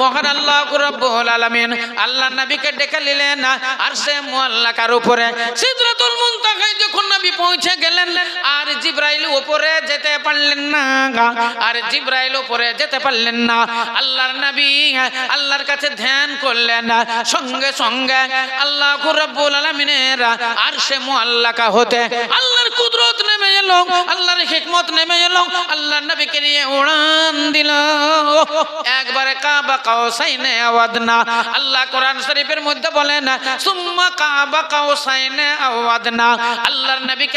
মহান আল্লাহ রব্বুল আলামিন আল্লাহ নবীকে ডেকে নিলেন আর সে মুআল্লাকার উপরে সিদরাতুল যখন নবী পৌঁছে গেলেন, আর উপরে যেতে পারলেন না আর উপরে যেতে পারলেন না। আল্লাহর নবী আল্লাহর কাছে ধ্যান করলেন। সঙ্গে সঙ্গে আল্লাহ রব্বুল আলামিনের আর সে মুআল্লাকা হতে আল্লাহর কুদরত নেমে এলো, আল্লাহর হিকমত নেমে এলো, আল্লাহর নবীকে নিয়ে উড়ান দিল। একবারে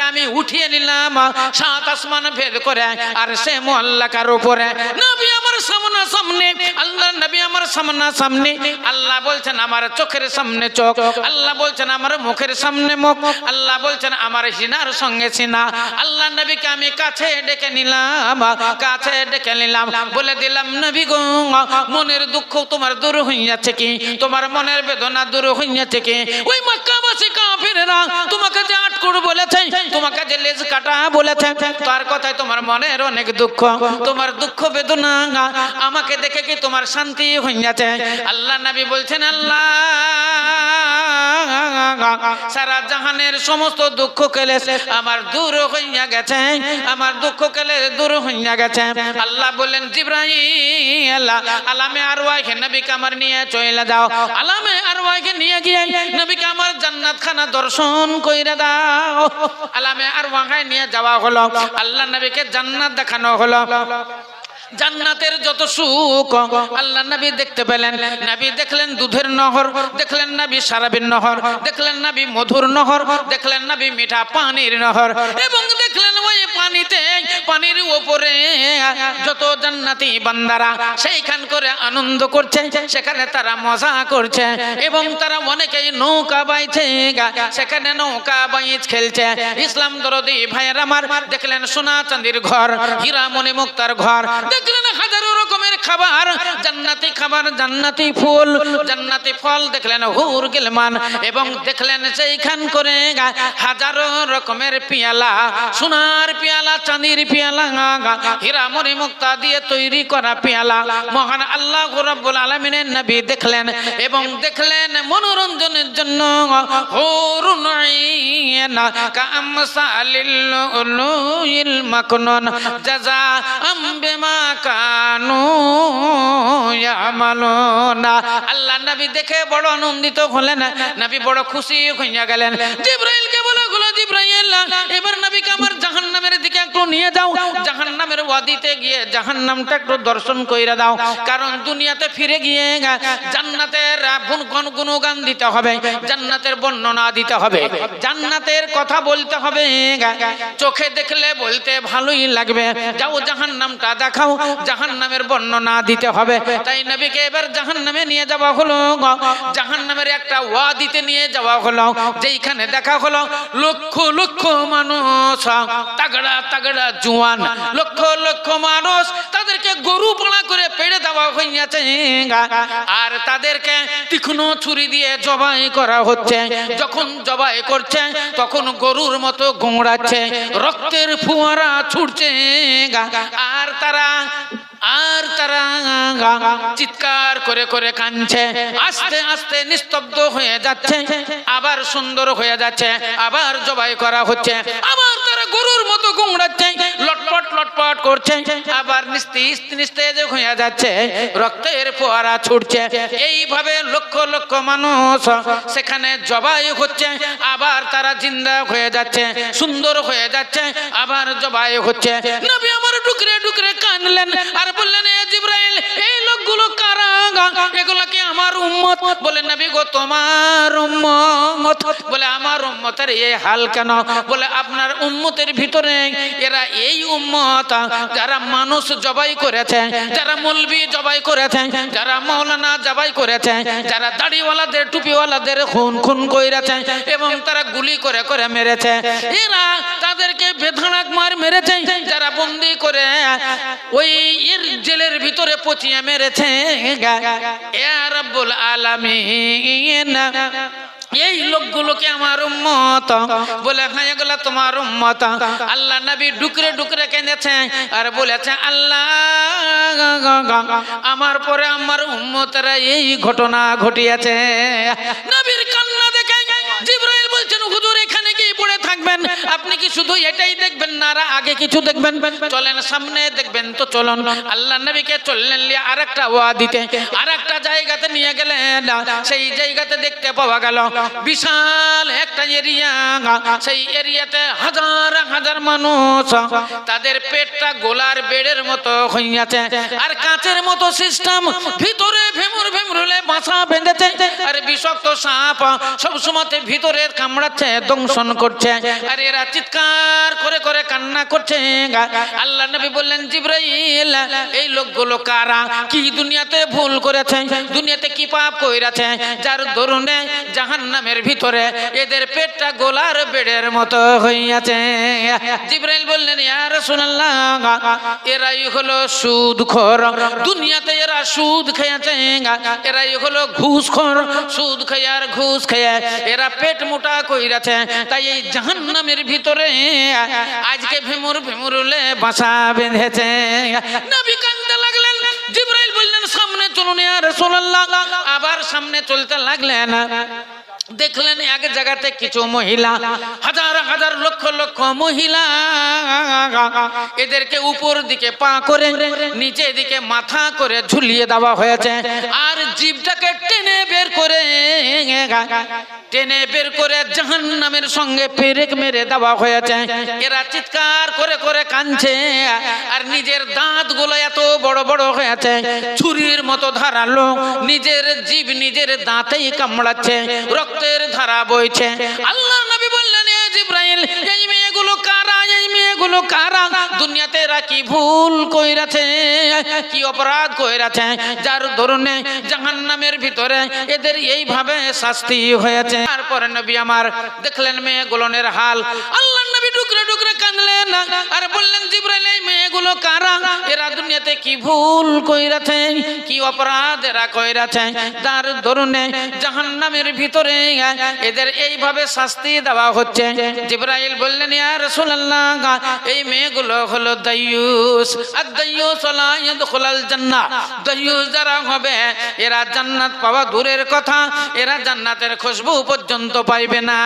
আমি উঠিয়ে নিলাম, সাত আসমান ভেদ করে, আর সে উপরে। নবী আমার সামনা সামনে নবী আমার সামনা সামনে। আল্লাহ বলছেন, আমার চোখের সামনে চোখ। আল্লাহ বলছেন, আমার মুখের সামনে মুখ। আল্লাহ বলছেন, আমার সিনার সঙ্গে সিনা। আল্লাহ নবীকে আমি কাছে ডেকে নিলাম, কাছে ডেকে নিলাম। বলে দিলাম, নবী গো মনের দুঃখ তোমার দূর হইয়াছে কি তোমার মনের বেদনা দূর হইয়াছে কি ওই মক্কাবাসী কাফিররা তোমাকে যে আটকুর বলেছে, তোমাকে যে লেজ কাটা বলেছে, তার কথায় তোমার মনের অনেক দুঃখ, তোমার দুঃখ বেদনা আমাকে দেখে কি তোমার শান্তি হইয়াছে? আল্লাহ নবী বলছেন, আল্লাহ, সারা জাহানের সমস্ত দুঃখ কেলে আমার দূর হইয়া গেছে, আমার দুঃখ কেলে দূর হইয়া গেছে। আল্লাহ বললেন জিব্রাহিম আলামে আর ওয়াইকে নবীকে আমার নিয়ে চলে যাও। আলামে আর ওয়াইকে নিয়ে গিয়ে নবী কামার জান্নাত খানা দর্শন কইরা দাও। আলামে আর ওয়াকে নিয়ে যাওয়া হলো। আল্লাহ নবীকে জান্নাত দেখানো হলো। জান্নাতের যত সুখ আল্লাহ নবী দেখতে পেলেন। নবী দেখলেন দুধের নহর, দেখলেন নবী সারাবিন নহর, দেখলেন নবী মধুর নহর, দেখলেন নবী মিঠা পানির নহর, এবং দেখলেন ওই পানিতে, পানির উপরে যত জান্নাতি বান্দারা সেইখান করে আনন্দ করছে, সেখানে তারা মজা করছে, এবং তারা অনেকেই নৌকা বাইছে সেখানে নৌকা বাইচ খেলছে। ইসলাম দরদি ভাইয়ের আমার দেখলেন সোনা চাঁদির ঘর, হীরা মণি মুক্তার ঘর দেখলেন হাজারো রকমের খাবার। জান্নাতি খাবার, জান্নাতি ফুল, জান্নাতি ফল দেখলেন হুর গেলমান এবং দেখলেন সেইখান করে হাজারো রকমের পিয়ালা, সোনার পিয়ালা, চাঁদির পিয়ালা, হীরা মুক্তা দিয়ে তৈরি করা পিয়ালা। মহান আল্লাহ রাব্বুল আলামিনের নবী দেখলেন এবং দেখলেন মনোরঞ্জনের জন্য হুরুন কামসালিল মাকনুন। জাযাআম বিমা কানু আল্লাহ নবী দেখে বড় আনন্দিত হলেন। নবী বড় খুশি হইয়া গেলেন। জিব্রাইলকে বলে, গুলো জিব্রাইল, এবার নবীকে আমার জাহান্নামের দিকে একটু নিয়ে যাও। জাহান্নামের ওয়াদিতে গিয়ে জাহান্নামটা একটু দর্শন কইরা দাও। কারণ দুনিয়াতে ফিরে গিয়ে জান্নাতের গুণ গুণগান দিতে হবে। জান্নাতের বর্ণনা দিতে হবে। জান্নাতের কথা বলতে হবে। চোখে দেখলে বলতে ভালোই লাগবে। যাও জাহান্নামটা দেখাও। জাহান্নামের বর্ণনা দিতে হবে। তাই নবীকে এবার জাহান্নামে নিয়ে যাওয়া হলো জাহান্নামের একটা ওয়া দিতে নিয়ে যাওয়া হলো, যেইখানে দেখা হলো লক্ষ লক্ষ মানুষ, তাগড়া তাগড়া জুয়ান, লক্ষ লক্ষ মানুষ তাদেরকে গরু পালা করে পেড়ে দেওয়া হইয়াছে আর তাদেরকে তীক্ষ্ণ ছুরি দিয়ে জবাই করা হচ্ছে। যখন জবাই করছে, তখন গরুর মতো গোঁড়াচ্ছে রক্তের ফুয়ারা ছুটছে আর তারা আর তারা চিৎকার করে করে কাঁদছে। আস্তে আস্তে নিস্তব্ধ হয়ে যাচ্ছে, আবার সুন্দর হয়ে যাচ্ছে, আবার জবাই করা হচ্ছে, আবার তারা গরুর মতো গুমড়াচ্ছে, লটপট লটপট করছে, আবার নিস্তেজ হয়ে যাচ্ছে, রক্তের ফোয়ারা ছুটছে। এইভাবে লক্ষ লক্ষ মানুষ সেখানে জবাই হচ্ছে, আবার তারা জিন্দা হয়ে যাচ্ছে, সুন্দর হয়ে যাচ্ছে, আবার জবাই হচ্ছে। নবী ডুকরে কানলেন আর বললেন জিব্রাইল এই লোকগুলো কারা গো যারা মানুষ জবাই করেছে, যারা মলবি জবাই করেছে, যারা মৌলানা জবাই করেছে, যারা দাড়িওয়ালাদের, টুপিওয়ালাদের খুন খুন কইরেছে এবং তারা গুলি করে করে মেরেছে। এরা তাদেরকে বেধড়াক মার মেরেছে, যারা বন্দি করে ওই এর জেলের ভিতরে পচিয়ে মেরেছে। এই লোকগুলোকে আমার উম্মত বলে হ্যাঁ এগুলা তোমার উম্মত। আল্লাহ নবী ডুকরে ডুকরে কেঁদেছে আর বলেছে, আল্লাহ, আমার পরে আমার উম্মতরা এই ঘটনা ঘটিয়েছে। নবীর কান্না দেখে জিব্রাইল বলছেন, হুজুর, এখানে পড়ে থাকবেন। আপনি কি শুধু এটাই দেখবেন না, আর আগে কিছু দেখবেন? চলেন সামনে দেখবেন তো চলুন। আল্লাহ নবীকে চললেন নিয়ে আরেকটা ওয়াদিতে। আরেকটা জায়গাতে নিয়ে গেলেন। সেই জায়গাতে দেখতে পাওয়া গেল বিশাল একটা এরিয়া। সেই এরিয়াতে হাজার হাজার মানুষ। তাদের পেটটা গোলার বেড়ের মতো হইয়াছে। আর কাঁচের মতো সিস্টেম ভিতরে ভেমুর ভেমুরলে বাসা বেঁধেছে। আর বিষাক্ত সাপ সবসময় ভিতরে কামড়াচ্ছে, দংশন করছে। আর এরা চিৎকার করে করে কান্না করছে আল্লাহ নবী বললেন, জিব্রাইল, এই লোকগুলো কারা? কি দুনিয়াতে ভুল করেছে? দুনিয়াতে কি পাপ কইরাছে? যার দরুনে জাহান্নামের ভিতরে এদের পেটটা গোলার বেড়ের মতো হইয়াছে। জিব্রাইল বললেন, ইয়া রাসূলুল্লাহ, এরাই হলো সুদ সুদখোর। দুনিয়াতে এরা সুদ খেয়েছে এরাই হলো ঘুষ ঘুষখোর। সুদ খেয়ে আর ঘুষ খেয়ে এরা পেট মোটা কইরাছে। তাই এই ভিতরে আজকে ভেমুর ভেমুরুলে বাসা বেঁধেছে। নবী লাগলেন, জিব্রাইল বললেন, সামনে চলুন আবার সামনে চলতে লাগলেন। দেখলেন এক জায়গাতে কিছু মহিলা, হাজার হাজার লক্ষ লক্ষ মহিলা, এদেরকে উপর দিকে পা করে, নিচে দিকে মাথা করে ঝুলিয়ে দেওয়া হয়েছে। আর জীবটাকে টেনে বের করে টেনে বের করে জাহান নামের সঙ্গে পেরেক মেরে দেওয়া হয়েছে। এরা চিৎকার করে করে কাঁদছে, আর নিজের দাঁতগুলো এত বড় বড় হয়েছে। ছুরির মতো ধারালো, নিজের জীব নিজের দাঁতেই কামড়াচ্ছে, রক্তের ধারা বইছে। আল্লাহ নবী বললেন, "এ জিব্রাইল, এই মেয়েগুলো কারা দুনিয়াতে এরা কি ভুল কইরাছে, কি অপরাধ কইরাছে, যার ধরনে জাহান্নামের ভিতরে এদের এইভাবে শাস্তি হয়েছে। তারপরে নবী আমার দেখলেন মেয়ে গুলনের হাল। আল্লাহ নবী আর বললেন, জিব্রাইল, এই মেয়েগুলো কারা? এরা দুনিয়াতে কি ভুল কইরাছে? কি অপরাধ এরা কইরাছে? যার ধরনে জাহান্নামের ভিতরে এদের এইভাবে শাস্তি দেওয়া হচ্ছে। জিব্রাইল বললেন, ইয়া রাসূলুল্লাহ, এই মেয়েগুলো হলো দাইয়ুস আর দাইয়ুস লা ইয়াদখুলাল জান্নাহ। দাইয়ুস যারা হবে, এরা জান্নাত পাওয়া দূরের কথা। এরা জান্নাতের খুশবু পর্যন্ত পাইবে না।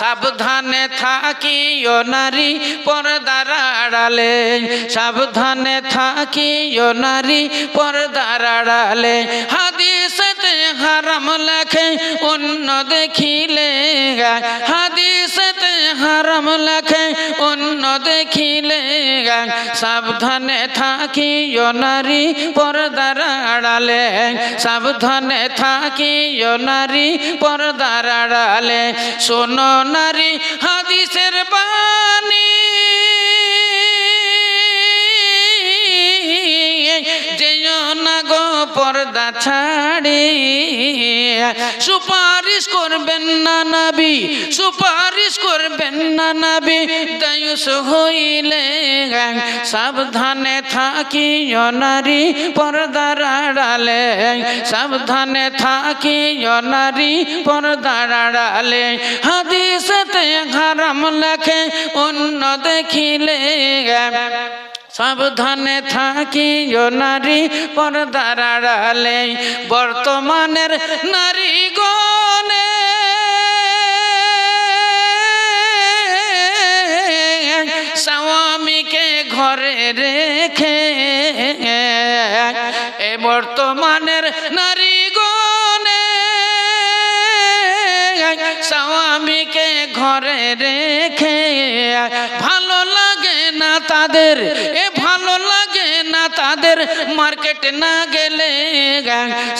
সাবধানে থাকিও নারী পর্দার আড়ালে সাবধানে থাকিও নারী পর্দার আড়ালে হাদিসেতে হারাম লেখে, অন্য দেখিলে হাদিসেতে হারাম লেখে, অন্য দেখিলে সাবধানে থাকিও নারী পর্দার আড়ালে সাবধানে থাকিও নারী পর্দার আড়ালে শোনো নারী, হাদিসের বাণী পর্দা ছাড়ি। সুপারিশ করবেন না নাবি, সুপারিশ করবেন না নাবি, দায়ুস হইলে সাবধানে থাকিও নারী, পর্দার আড়ালে সাবধানে থাকিও নারী, পর্দার আড়ালে। হাদিসেতে হারাম লেখে, অন্য দেখিলে সাবধানে থাকিও নারী, পর্দার আড়ালে বর্তমানের নারী গনে স্বামীকে ঘরে রেখে এ বর্তমানের নারী গনে স্বামীকে ঘরে রেখে ভালো লাগে না তাদের, এ তাদের মার্কেটে না গেলে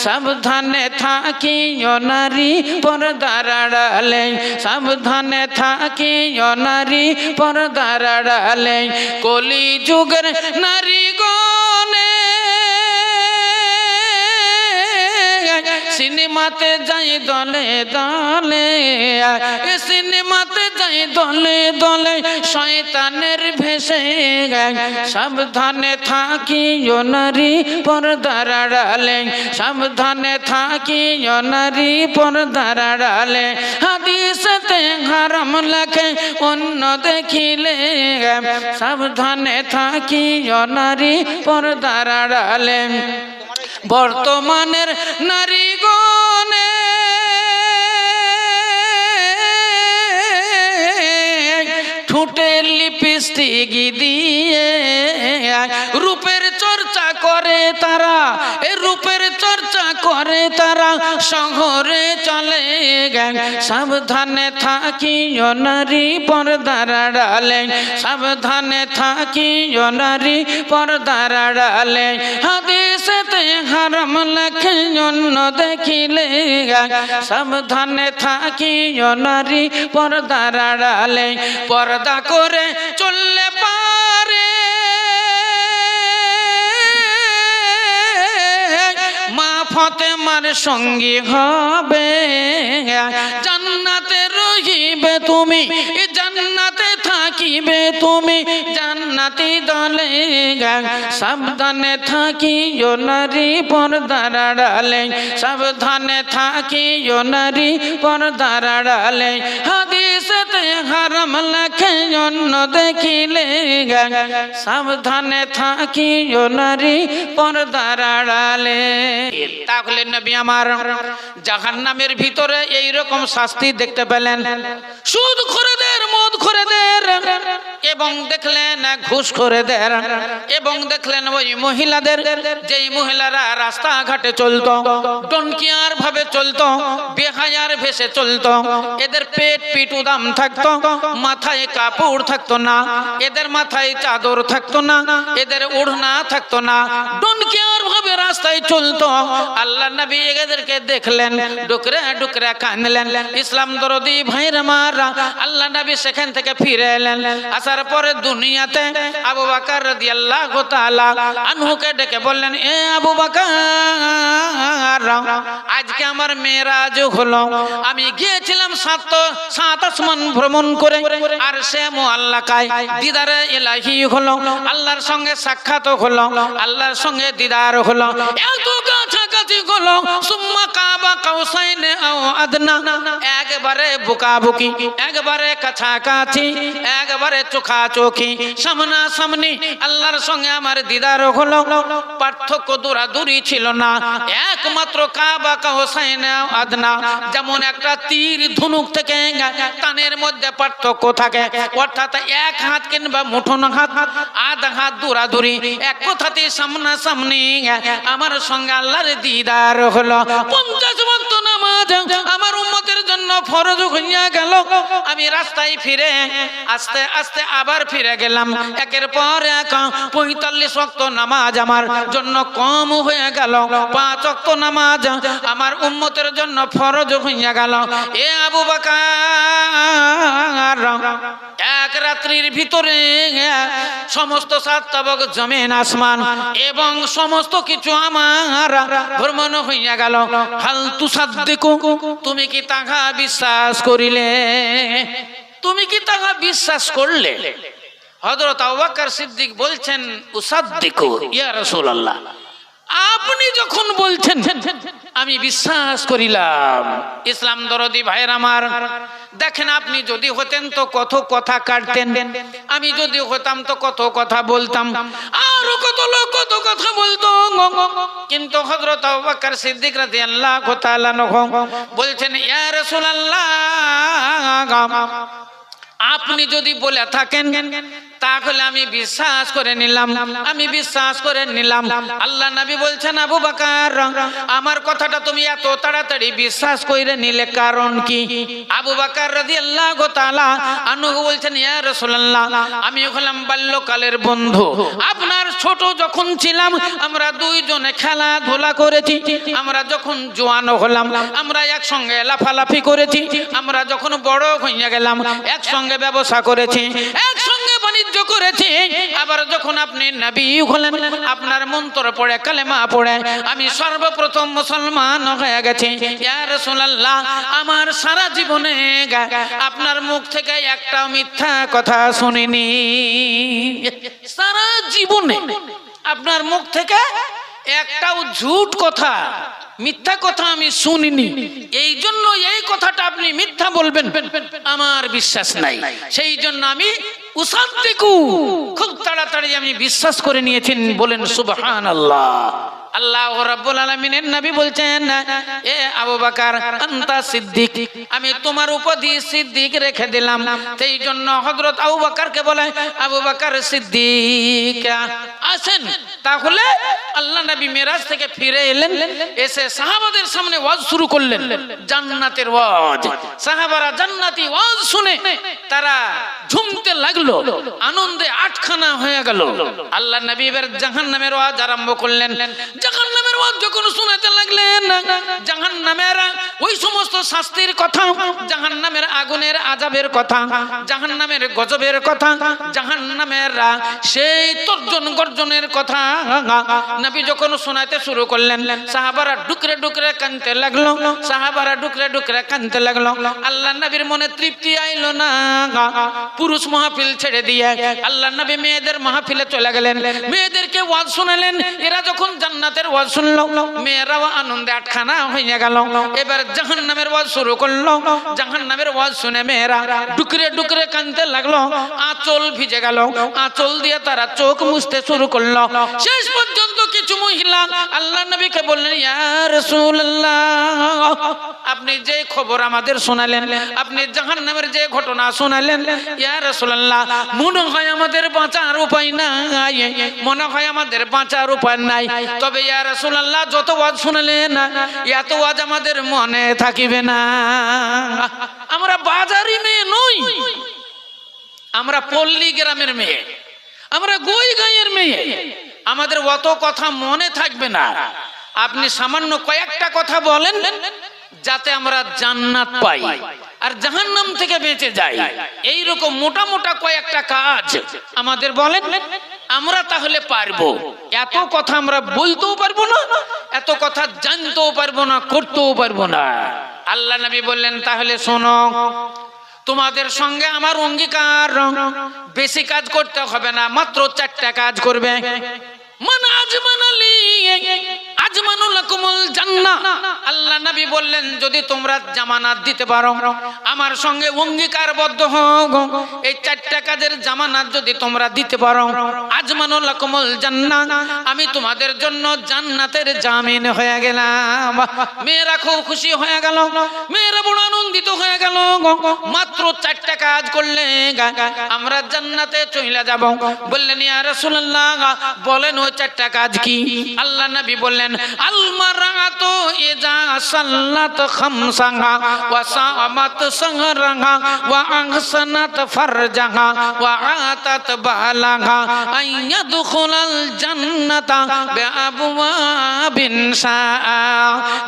সাবধানে থাকিও নারী পর্দার আড়ালে সাবধানে থাকিও নারী পর্দার আড়ালে কলি যুগের নারী গনে সিনেমাতে যাই দলে দলে সিনেমাতে যাই দলে দলে, শয়তানের ভেসে সাবধানে থাকি নারী পর্দার আড়ালে, সাবধানে থাকি নারী পর্দার আড়ালে। হাদিসতে হারাম লেখে, অন্য দেখিলে সাবধানে থাকি নারী পর্দার আড়ালে। বর্তমানের নারীগণে ঠোঁটের লিপস্টিক দিয়ে রূপের চর্চা করে তারা, এ রূপের চর্চা করে তারা, শহরে চলে গেল। সাবধানে থাকি নারী পর্দার আড়ালে, সাবধানে থাকি নারী পর্দার আড়ালে। হাদিসেতে হারাম লেখে অন্য দেখিলে সাবধানে থাকি নারী পর্দার আড়ালে। পর্দা করে চললে পারে। মা ফতেমার সঙ্গী হবে তুমি এ জান্নাতে থাকিবে তুমি জান্নাতি দলে সাবধানে থাকি নারী পর্দার আড়ালে সাবধানে থাকি নারী পর্দার আড়ালে হাদিসেতে হারাম লেখে অন্য দেখিলে সাবধানে থাকি নারী পর্দার আড়ালে তাহলে নবী আমার জাহান্নামের ভিতরে এই রকম শাস্তি দেখতে পেলেন সুদ খোরেদের মদ খোরেদের এবং দেখলেন ঘুষ খোরেদের এবং দেখলেন ওই মহিলাদের যেই মহিলারা রাস্তাঘাটে চলতো ডনকিয়ার ভাবে চলতো বেহায়ার ভেসে চলতো এদের পেট পিটু দাম থাকতো, মাথায় কাপড় থাকতো না, এদের মাথায় চাদর থাকতো না, এদের ওড়না থাকতো না। ডনকিয়ার ভাবে রাস্তায় চলতো। আল্লাহ নবী এদেরকে দেখলেন, ডুকরে ডুকরে কাঁদলেন। ইসলাম দরদি ভাইর মারা, আল্লাহ নবী সেখান থেকে ফিরে এলেন। আসার পরে দুনিয়াতে আবু বাকার রাদিয়াল্লাহু তাআলা আনহুকে ডেকে বললেন, এ আবু বাকার, আজকে আমার মেয়েরাজ হলো। আমি গিয়েছিলাম সাত সাত আসমান ভ্রমণ করে আর সে দিদারে ইলাহি হলো, আল্লাহর সঙ্গে সাক্ষাৎ হলো, আল্লাহর সঙ্গে দিদার হলো। এত সুম্মা কাবা আও আদনা। একবারে বুকাবুকি, একবারে একবারে সামনা সামনি আল্লাহর সঙ্গে আমার দিদার হলো। পার্থক্য দূরাদূরি ছিল না, একমাত্র কাবা কাউসাইনে আদনা। যেমন একটা তীর ধনুক থেকে কানের মধ্যে পার্থক্য থাকে। অর্থাৎ এক হাত কিংবা মুঠোন হাত, আধ হাত দূরাদূরি, এক কথাতে সামনা সামনি আমার সঙ্গে আল্লাহর দিদার হলো। পঞ্চাশ ভক্ত নামাজ আমার উম্মতের জন্য ফরজ হইয়া গেল। আমি রাস্তায় ফিরে আস্তে আস্তে আবার ফিরে গেলাম। একের পর এক পঁয়তাল্লিশ অক্ত নামাজ আমার জন্য কম হয়ে গেল। পাঁচ অক্ত নামাজ আমার উম্মতের জন্য ফরজ হইয়া গেল। এ আবু বাকার এক রাত্রির ভিতরে সমস্ত সাত তাবক জমিন আসমান এবং সমস্ত কিছু আমার ভ্রমণ হইয়া গেল। হাল তুসাদ্দিকু, তুমি কি তাহা বিশ্বাস করিলে? তুমি কি তাহা বিশ্বাস করলে? হযরত আবুবকর সিদ্দিক বলছেন, উসাদ্দিকু, ইয়া রাসূলুল্লাহ। আপনি যখন বলছেন, আমি বিশ্বাস করিলাম। ইসলাম দরদি ভাইয়ের আমার, দেখেন আপনি যদি হতেন তো কত কথা কাটতেন, আমি যদি হতাম তো কত কথা বলতাম, আরও কত লোক কত কথা বলতো। কিন্তু হযরত আবুবকর সিদ্দিক তাআলা আনহু বলছেন, ইয়া রাসূলুল্লাহ, আপনি যদি বলে থাকেন তাহলে আমি বিশ্বাস করে নিলাম, আমি বিশ্বাস করে নিলাম। আল্লাহ নবী বলছেন, আবু বাকার, আমার কথাটা তুমি এত তাড়াতাড়ি বিশ্বাস করে নিলে কারণ কি? আবু বাকার রাদিয়াল্লাহু তাআলা আনহু বলছেন, ইয়া রাসূলুল্লাহ, আমি হলাম বাল্যকালের বন্ধু। আপনার ছোট যখন ছিলাম, আমরা দুইজনে খেলাধুলা করেছি। আমরা যখন জোয়ান হলাম, আমরা একসঙ্গে লাফালাফি করেছি। আমরা যখন বড় হইয়া গেলাম, একসঙ্গে ব্যবসা করেছি। একসঙ্গে বাণিজ্য করেছি। আবার যখন আপনি নবী হলেন, আপনার মন্ত্র পড়ে, কালেমা পড়ে, আমি সর্বপ্রথম মুসলমান হয়ে গেছি। আমার সারা জীবনে আপনার মুখ থেকে একটা মিথ্যা কথা শুনিনি। সারা জীবনে আপনার মুখ থেকে একটাও ঝুট কথা, মিথ্যা কথা আমি শুনিনি। এই জন্য এই কথাটা আপনি মিথ্যা বলবেন। আমার বিশ্বাস নাই। সেই জন্য আমি উসাদ্দিকু খুব তাড়াতাড়ি আমি বিশ্বাস করে নিয়েছেন বলেন সুবহানাল্লাহ। রাব্বুল আলামিনের নবী বলছেন, এ আবু বকর, আনতা সিদ্দিক, আমি তোমার উপাধি সিদ্দিক রেখে দিলাম। সেই জন্য হযরত আবু বকরকে বলে, আবু বকর সিদ্দিক, আসেন। তাহলে আল্লাহ নবী মেরাজ থেকে ফিরে এলেন, এসে সাহাবাদের সামনে ওয়াজ শুরু করলেন। জান্নাতের ওয়াজ। সাহাবারা জান্নাতি ওয়াজ শুনে তারা ঝুমতে লাগল। আনন্দে আটখানা হয়ে গেল। আল্লাহ নবী এবার জাহান্নামের ওয়াজ আরম্ভ করলেন। ওয়াজ যখন লাগলেন ওই সমস্ত শাস্তির কথা আগুনের আজাবের কথা গজবের কথা সেই তর্জন গর্জনের কথা নবী যখন শোনাতে শুরু করলেন, সাহাবারা ডুকরে ডুকরে কানতে লাগল, সাহাবারা ডুকরে ডুকরে কানতে লাগল। আল্লাহ নবীর মনে তৃপ্তি আইলো না, পুরুষ মাহফিল ছেড়ে দিয়ে আল্লাহ নবী মেয়েদের মাহফিলে চলে গেলেন। মেয়েদেরকে ওয়াজ শোনালেন, এরা যখন জান্নাতের ওয়াজ শুনলো। মেয়েরাও আনন্দে আটখানা হয়ে গেল। এবার জাহান্নামের ওয়াজ শুরু করল। জাহান্নামের ওয়াজ শুনে মেয়েরা ডুকরে ডুকরে কানতে লাগল। আঁচল ভিজে গেল। আঁচল দিয়ে তারা চোখ মুছতে শুরু করল। শেষ পর্যন্ত আপনি যে খবর আমাদের শোনালেন, আপনি জাহান নামের যে ঘটনা শোনালেন, ইয়া রাসূলুল্লাহ, মনে হয় আমাদের বাঁচার উপায় নাই, মনে হয় আমাদের বাঁচার উপায় নাই। তবে ইয়া রাসূলুল্লাহ, যত ওয়াজ শুনালেন, এত ওয়াজ আমাদের মনে থাকিবে না। আমরা বাজারি মেয়ে নই, আমরা পল্লী গ্রামের মেয়ে, আমরা গই গাঁয়ের মেয়ে। আমাদের অত কথা মনে থাকবে না। আপনি সামান্য কয়েকটা কথা বলেন, যাতে আমরা জান্নাত পাই আর জাহান্নাম থেকে বেঁচে যাই। এই রকম মোটা মোটা কয়েকটা কাজ আমাদের বলেন, আমরা তাহলে পারব। এত কথা আমরা বলতেও পারব না, এত কথা জানতেও পারব না, করতেও পারব না। আল্লাহ নবী বললেন, তাহলে শোনো, তোমাদের সঙ্গে আমার অঙ্গীকার। বেশি কাজ করতে হবে না, মাত্র চারটা কাজ করবে। মান জান্নাহ। আল্লাহ নবী বললেন, যদি তোমরা জামানাত দিতে পারো, আমার সঙ্গে অঙ্গীকারবদ্ধ হও এই চারটা কাজের জামানত যদি তোমরা দিতে পারো, আজমানুল লাকুমুল জান্নাহ আমি তোমাদের জন্য জান্নাতের জামিন হয়ে গেলাম। মেয়েরা খুব খুশি হয়ে গেল, মেয়েরা বড় আনন্দিত হয়ে গেল মাত্র চারটা কাজ করলে আমরা জান্নাতে চইলা যাব। বললেন, ইয়া রাসূলুল্লাহ, বলেন, ওই চারটা কাজ কি? আল্লাহ নবী বললেন আল মারাতু ইজা সাল্লাত খামসাহা, ওয়া সামাত সাহরাহা, ওয়া আহসানাত ফারজাহা। ওয়া আতাত বালাহা আইয়াদখুলাল জান্নাতা বিআবওয়াবিন শাআ।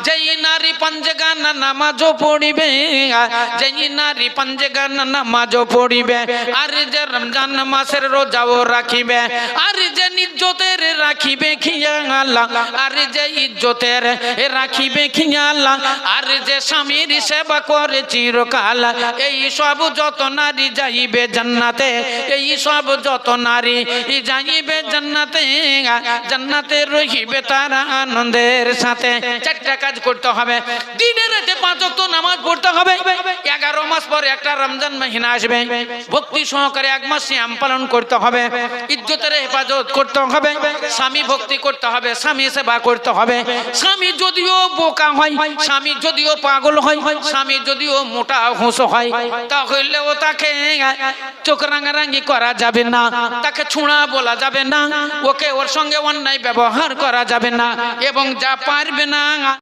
যেই নারী পঞ্চগান নামাজও পড়িবে, যেই নারী পঞ্চগান নামাজও পড়িবে, আর যে রমজান মাসের রোজাও রাখিবে, আর যে ইজ্জতের রাখিবে খিয়াল, আর যে ইজ্জতের রাখিবে খিয়াল, আর যে স্বামীর সেবা করে চিরকাল, এই সব যত নারী যাইবে জান্নাতে এই সব যত নারী যাইবে জান্নাতে জান্নাতে রহিবে তারা আনন্দের সাথে। চারটা কাজ করতে হবে। দিনের রাতে পাঁচ ওয়াক্ত নামাজ পড়তে হবে। এগারো মাস পর একটা রমজান মহিনা আসবে। ভক্তি সহকারে এক মাস সিয়াম পালন করতে হবে। ইজ্জতের হেফাজত করতে হবে। স্বামী ভক্তি করতে হবে। স্বামী সেবা করতে হবে। স্বামী যদিও বোকা হয়, স্বামী যদিও পাগল হয়, স্বামী যদিও মোটা হুঁস হয়, তাহলেও তাকে চোখ রাঙারাঙ্গি করা যাবে না। তাকে ছুঁড়া বলা যাবে না। ওকে ওর সঙ্গে অন্যায় ব্যবহার করা যাবে না। এবং যা পারবে না